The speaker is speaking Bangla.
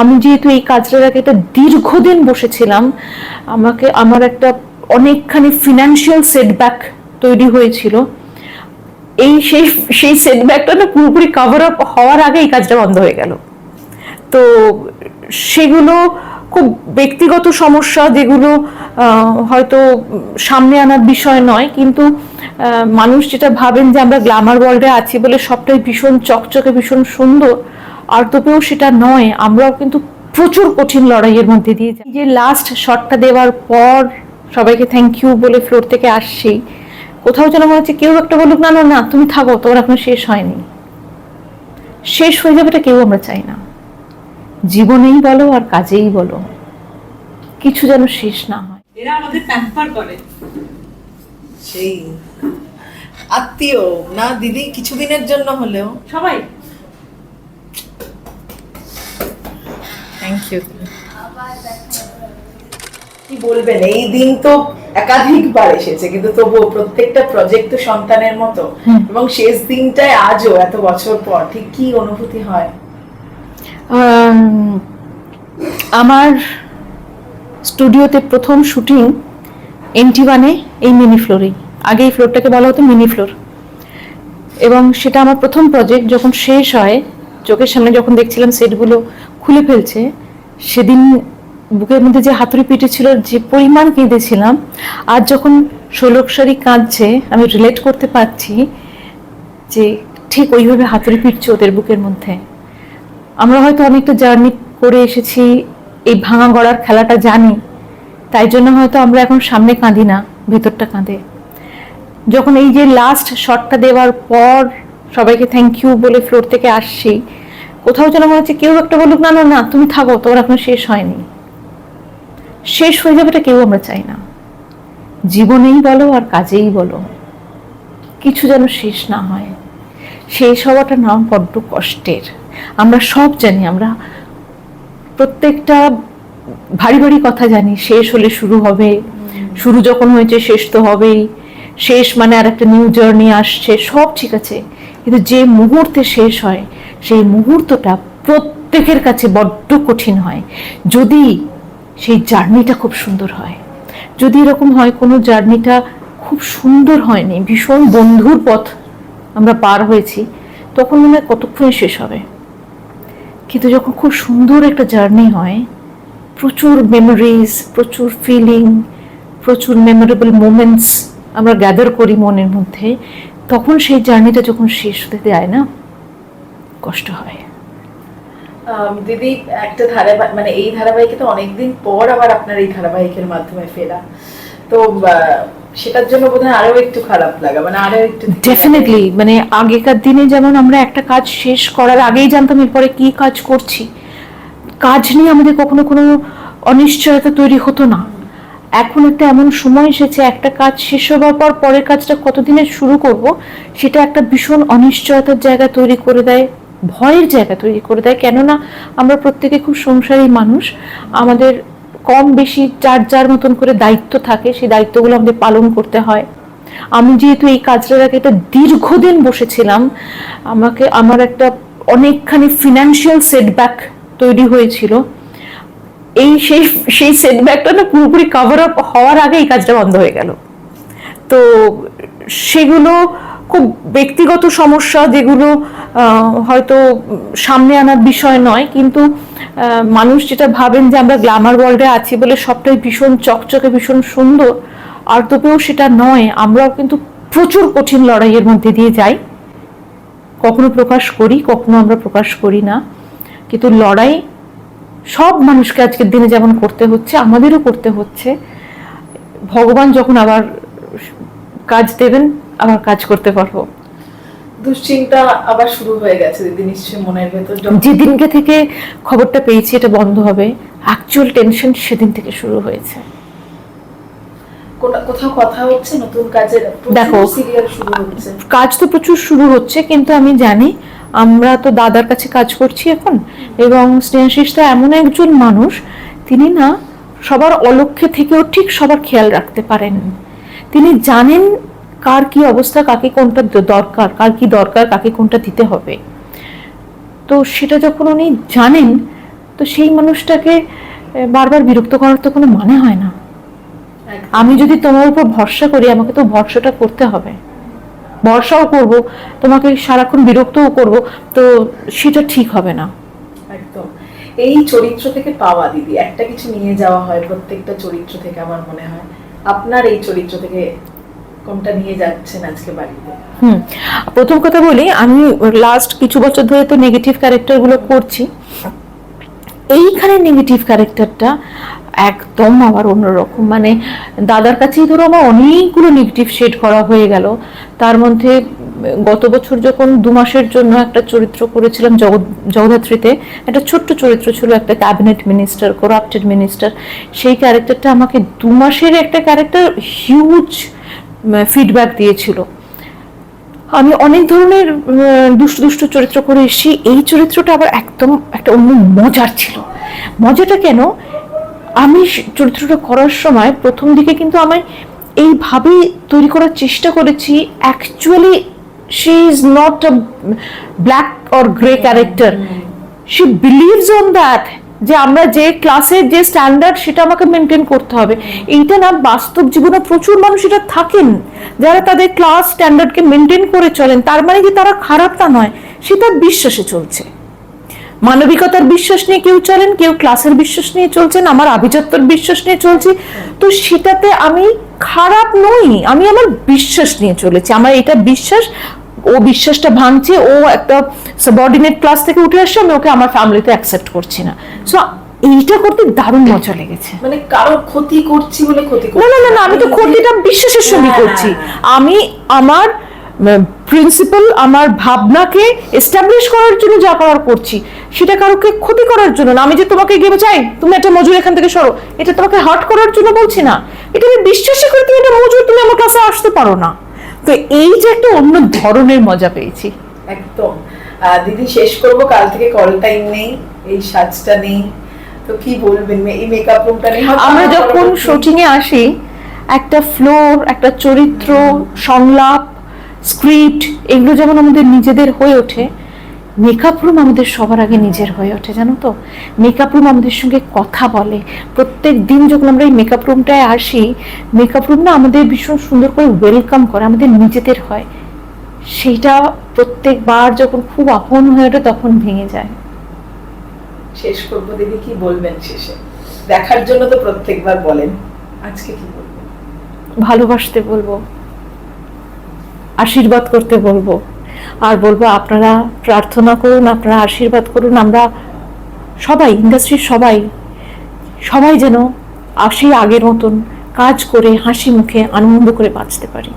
আমি যেহেতু এই কাজটার আগে একটা দীর্ঘদিন বসেছিলাম, আমাকে, আমার একটা অনেকখানি ফিনান্সিয়াল সেটব্যাক তৈরি হয়েছিল। এই সেই সেই সেটব্যাকটা না পুরোপুরি কভার আপ হওয়ার আগে এই কাজটা বন্ধ হয়ে গেল। তো সেগুলো খুব ব্যক্তিগত সমস্যা যেগুলো হয়তো সামনে আনার বিষয় নয়, কিন্তু মানুষ যেটা ভাবেন যে আমরা গ্ল্যামার ওয়ার্ল্ডে আছি বলে সবটাই ভীষণ চকচকে, ভীষণ সুন্দর আর তবেও সেটা নয় আমরাও কিন্তু প্রচুর কঠিন লড়াইয়ের মধ্যে দিয়ে যাই। যে লাস্ট শটটা দেওয়ার পর সবাইকে থ্যাংক ইউ বলে ফ্লোর থেকে আসছি। কোথাও যেন মনে হচ্ছে কেউ একটা বলুক না না না তুমি থাকো তোমার এখনও শেষ হয়নি। শেষ হয়ে যাবে এটা কেউ আমরা চাই না। জীবনেই বলো আর কাজেই বলো কিছু যেন শেষ না হয়। এরা আমাদের প্যাম্পার করে। সেই আত্মীয় না দিদি কিছুদিনের জন্য হলেও। সবাই থ্যাংক ইউ কি বলবেন? এই দিন তো একাধিকবার এসেছে কিন্তু তবুও প্রত্যেকটা প্রজেক্ট তো সন্তানের মতো। এবং শেষ দিনটায় আজও এত বছর পর ঠিক কি অনুভূতি হয়? আমার স্টুডিওতে প্রথম শুটিং এনটি ওয়ানে এই মিনি ফ্লোরেই আগে এই ফ্লোরটাকে বলা হতো মিনি ফ্লোর এবং সেটা আমার প্রথম প্রজেক্ট যখন শেষ হয় চোখের সামনে যখন দেখছিলাম সেটগুলো খুলে ফেলছে সেদিন বুকের মধ্যে যে হাতুড়ি পিঠে ছিল যে পরিমাণ কেঁদেছিলাম, আর যখন ষোলক শাড়ি কাঁদছে, আমি রিলেট করতে পারছি যে ঠিক ওইভাবে হাতুড়ি পিটছে ওদের বুকের মধ্যে। আমরা হয়তো অনেকটা জার্নি করে এসেছি, এই ভাঙা গড়ার খেলাটা জানি, তাই জন্য হয়তো আমরা এখন সামনে কাঁদি না, ভেতরটা কাঁদে। যখন এই যে লাস্ট শটটা দেওয়ার পর সবাইকে থ্যাংক ইউ বলে ফ্লোর থেকে আসছি কোথাও যেন মনে হচ্ছে কেউ একটা বলুক, না না তুমি থাকো, তোমার এখনও শেষ হয়নি। শেষ হয়ে যাবে এটা কেউ আমরা চাই না। জীবনেই বলো আর কাজেই বলো, কিছু যেন শেষ না হয়। শেষ হওয়াটা নাম বড্ড কষ্টের। আমরা সব জানি, আমরা প্রত্যেকটা ভারী ভারী কথা জানি, শেষ হলে শুরু হবে, শুরু যখন হয়েছে শেষ তো হবেই। শেষ মানে আর একটা নিউ জার্নি আসছে, সব ঠিক আছে। কিন্তু যে মুহূর্তে শেষ হয় সেই মুহূর্তটা প্রত্যেকের কাছে বড্ড কঠিন হয়। যদি সেই জার্নিটা খুব সুন্দর হয়, যদি এরকম হয় কোনো জার্নিটা খুব সুন্দর হয়নি, ভীষণ বন্ধুর পথ আমরা পার হয়েছি, তখন মনে হয় কতক্ষণে শেষ হবে। কিন্তু যখন খুব সুন্দর একটা জার্নি হয়, প্রচুর মেমোরিজ প্রচুর ফিলিং প্রচুর মেমোরেবল মোমেন্টস আমরা গ্যাদার করি মনের মধ্যে, তখন সেই জার্নিটা যখন শেষ হতে দেয় না কষ্ট হয়। দিদি একটা ধারাবাহিক মানে এই ধারাবাহিকে তো অনেকদিন পর আবার আপনার এই ধারাবাহিকের মাধ্যমে ফেরা। তো সেটার জন্য বোধহয় আরও একটু খারাপ লাগা মানে আরও একটু ডেফিনেটলি মানে আগেকার দিনে যেমন আমরা একটা কাজ শেষ করার আগেই জানতাম এরপরে কি কাজ করছি। কাজ নিয়ে আমাদের কখনো কোনো অনিশ্চয়তা তৈরি হতো না। এখন একটা এমন সময় এসেছে একটা কাজ শেষ হবার পর পরের কাজটা কতদিনে শুরু করব সেটা একটা ভীষণ অনিশ্চয়তার জায়গা তৈরি করে দেয়। ভয়ের জায়গা তৈরি করে দেয়। কেননা আমরা প্রত্যেকে খুব সংসারী মানুষ। আমাদের কম বেশি যার যার মতন করে দায়িত্ব থাকে, সেই দায়িত্বগুলো আমাদের পালন করতে হয়। আমি যেহেতু এই কাজটার আগে একটা দীর্ঘদিন বসেছিলাম, আমাকে আমার একটা অনেকখানি ফিনান্সিয়াল সেটব্যাক তৈরি হয়েছিল। এই সেই সেই সেটব্যাকটা না পুরোপুরি কভার আপ হওয়ার আগে এই কাজটা বন্ধ হয়ে গেল। তো সেগুলো খুব ব্যক্তিগত সমস্যা যেগুলো হয়তো সামনে আনার বিষয় নয়, কিন্তু মানুষ যেটা ভাবেন যে আমরা গ্ল্যামার ওয়ার্ল্ডে আছি বলে সবটাই ভীষণ চকচকে, ভীষণ সুন্দর, আর তবেও সেটা নয়, আমরাও কিন্তু প্রচুর কঠিন লড়াইয়ের মধ্যে দিয়ে যাই। কখনো প্রকাশ করি, কখনো আমরা প্রকাশ করি না। কিন্তু লড়াই, সব মানুষকে আজকের দিনে যেমন করতে হচ্ছে, আমাদেরও করতে হচ্ছে। ভগবান যখন আবার কাজ দেবেন আবার কাজ করতে পারব। দুশ্চিন্তা আবার শুরু হয়ে গেছে দিদি নিশ্চয়ই মনের ভেতর যেদিনকে থেকে খবরটা পেয়েছি এটা বন্ধ হবে। অ্যাকচুয়াল টেনশন সেদিন থেকে শুরু হয়েছে। কোথাও কথা হচ্ছে? নতুন কাজের দেখো। সিরিয়াল শুরু হচ্ছে। কাজ তো প্রচুর শুরু হচ্ছে কিন্তু আমি জানি আমরা তো দাদার কাছে কাজ করছি এখন এবং স্নেহাশিস তো এমন একজন মানুষ তিনি না সবার অলক্ষ্যে থেকেও ঠিক সবার খেয়াল রাখতে পারেন। তিনি জানেন কার কি অবস্থা, কাকে কোনটা দরকার, কার কি দরকার, কাকে কোনটা দিতে হবে। তো সেটা যখন উনি জানেন, তো সেই মানুষটাকে বারবার বিরক্ত করার তো কোনো মানে হয় না। আমি যদি তোমার উপর ভরসা করি, আমাকে তো ভরসাটা করতে হবে। ভরসাও করব, তোমাকে সারাক্ষণ বিরক্তও করব, তো সেটা ঠিক হবে না। এই চরিত্র থেকে পাওয়া, দিদি, একটা কিছু নিয়ে যাওয়া হয় প্রত্যেকটা চরিত্র থেকে আমার মনে হয়। আপনার এই চরিত্র থেকে কোনটা নিয়ে যাচ্ছেন আজকে বাড়িতে? হুম। প্রথম কথা বলি, আমি লাস্ট কিছু বছর ধরে তো নেগেটিভ ক্যারেক্টারগুলো করছি। এইখানে নেগেটিভ ক্যারেক্টারটা একদম আবার অন্যরকম। মানে দাদার কাছেই ধরো আমার অনেকগুলো নেগেটিভ শেড করা হয়ে গেল। তার মধ্যে গত বছর যখন দু মাসের জন্য একটা চরিত্র করেছিলাম জগৎ, জগদ্ধাত্রীতে, একটা ছোট্ট চরিত্র ছিল, একটা ক্যাবিনেট মিনিস্টার করাপ্টেড মিনিস্টার সেই ক্যারেক্টারটা আমাকে দু মাসের একটা ক্যারেক্টার হিউজ ফিডব্যাক দিয়েছিল। আমি অনেক ধরনের দুষ্ট দুষ্ট চরিত্র করে এসেছি। এই চরিত্রটা আবার একদম একটা অন্য মজার ছিল। মজাটা কেন? আমি চরিত্রটা করার সময় প্রথম দিকে কিন্তু আমি এইভাবেই তৈরি করার চেষ্টা করেছি। Actually she is not a black or grey character she believes on that যে আমরা যে ক্লাসের যে স্ট্যান্ডার্ড সেটা আমাকে মেনটেন করতে হবে। এইটা না, বাস্তব জীবনে প্রচুর মানুষ এটা থাকেন, যারা তাদের ক্লাস স্ট্যান্ডার্ডকে মেনটেন করে চলেন। তার মানে যে তারা খারাপ তা নয় সে তার বিশ্বাসে চলছে। মানবিকতার বিশ্বাস নিয়ে কেউ চলেন, কেউ ক্লাসের বিশ্বাস নিয়ে চলছেন, আমার আভিজাত্যর বিশ্বাস নিয়ে চলছি। তো সেটাতে আমি খারাপ নই, আমি আমার বিশ্বাস নিয়ে চলেছি। আমার এটা বিশ্বাস ও বিশ্বাসটা ভাঙছে ও একটা সাবঅর্ডিনেট ক্লাস থেকে উঠে আসছে আমি ওকে আমার ফ্যামিলিতে অ্যাকসেপ্ট করছি না। সো এইটা করতে দারুণ মজা লেগেছে। মানে কারোর ক্ষতি করছি বলে ক্ষতি না না না না আমি তো ক্ষতিটা বিশ্বাসের সঙ্গে হ্যাঁ, করছি। হ্যাঁ, আমি আমার প্রিন্সিপাল আমার ভাবনাকে এস্টাবলিশ করার জন্য যা করার করছি সেটা কারোকে ক্ষতি করার জন্য না। আমি যে তোমাকে গিয়ে চাই তুমি একটা মজুর এখান থেকে সরো। এটা তোমাকে হার্ট করার জন্য বলছি না। এটা আমি বিশ্বাসই করি তুমি একটা মজুর তুমি আমার কাছে আসতে পারো না। তো এই যে একটা অন্য ধরনের মজা পেয়েছি। একদম। দিদি শেষ করব। কাল থেকে কল টাইম নেই এই সাজটা নেই। তো কি বলবেন? এই মেকআপ রুমটা নেই। আমরা যখন শুটিং এ আসি একটা ফ্লোর একটা চরিত্র সংলাপ স্ক্রিপ্ট এগুলো যেমন আমাদের নিজেদের হয়ে ওঠে মেকআপ রুম আমাদের সবার আগে নিজের হয়ে ওঠে জানো তো? মেকআপ রুম আমাদের সঙ্গে কথা বলে। প্রত্যেক দিন যখন আমরা এই মেকআপ রুমটায় আসি মেকআপ রুম না আমাদের ভীষণ সুন্দর করে ওয়েলকাম করে আমাদের নিজেদের হয়। সেইটা প্রত্যেকবার যখন খুব আপন হয়ে ওঠে তখন ভেঙে যায়। শেষ করব দিদি কি বলবেন শেষে? দেখার জন্য তো প্রত্যেকবার বলেন। আজকে কি বলবেন? ভালোবাসতে বলব। আশীর্বাদ করতে বলব। আর বলব আপনারা প্রার্থনা করুন, আপনারা আশীর্বাদ করুন, আমরা সবাই ইন্ডাস্ট্রির সবাই সবাই যেন আসি আগের মতন কাজ করে, হাসি মুখে, আনন্দ করে বাঁচতে পারি।